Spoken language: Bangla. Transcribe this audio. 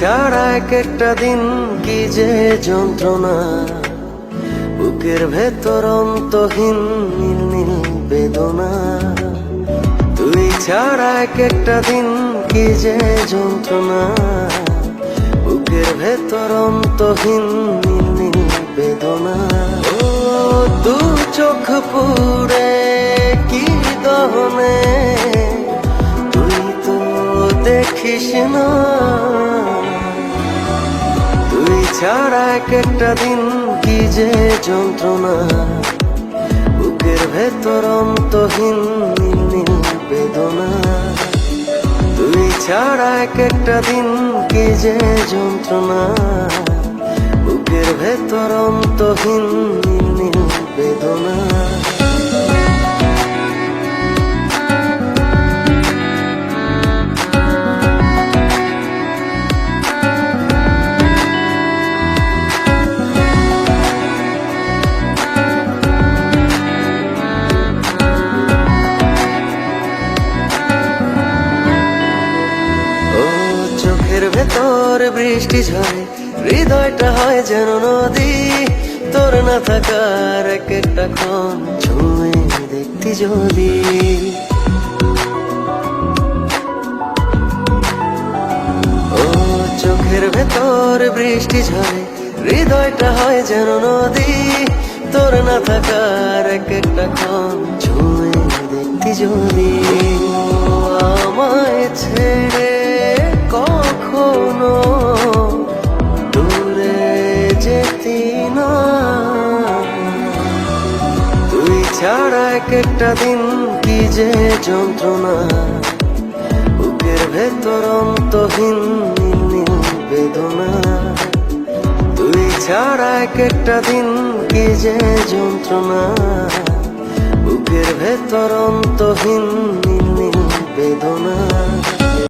ছাড়া এক একটা দিন কি যে যন্ত্রণা। বুকের ভেতর অন্তহীন নীল নীল বেদনা। তুই ছাড়া এক একটা দিন কি যে যন্ত্রণা। বুকের ভেতর অন্তহীন নীল নীল বেদনা। ও, দু চোখ পুরে কি দহনে। তুই তো দেখিস না। ছাড়া এক একটা দিন কি যে যন্ত্রণা। বুকের ভেতর অন্তহীন নীল নীল বেদনা। তুই ছাড়া এক একটা দিন কি যে যন্ত্রণা। বুকের ভেতর অন্তহীন নীল নীল বেদনা। চোখের ভেতর বৃষ্টি ঝরে, হৃদয়টা হয় যেন নদী। তোর না থাকার এক একটা ক্ষণ ছুঁয়ে দেখতি যদি। ও চোখের ভেতর বৃষ্টি ঝরে, হৃদয়টা হয় যেন নদী। তোর না থাকার এক একটা ক্ষণ ছুঁয়ে দেখতি যদি। ছাড়া এক একটা দিন কি যে যন্ত্রণা। বুকের ভেতর অন্তহীন বেদনা। তুই ছাড়া এক একটা দিন কি যে যন্ত্রণা। বুকের ভেতর অন্তহীন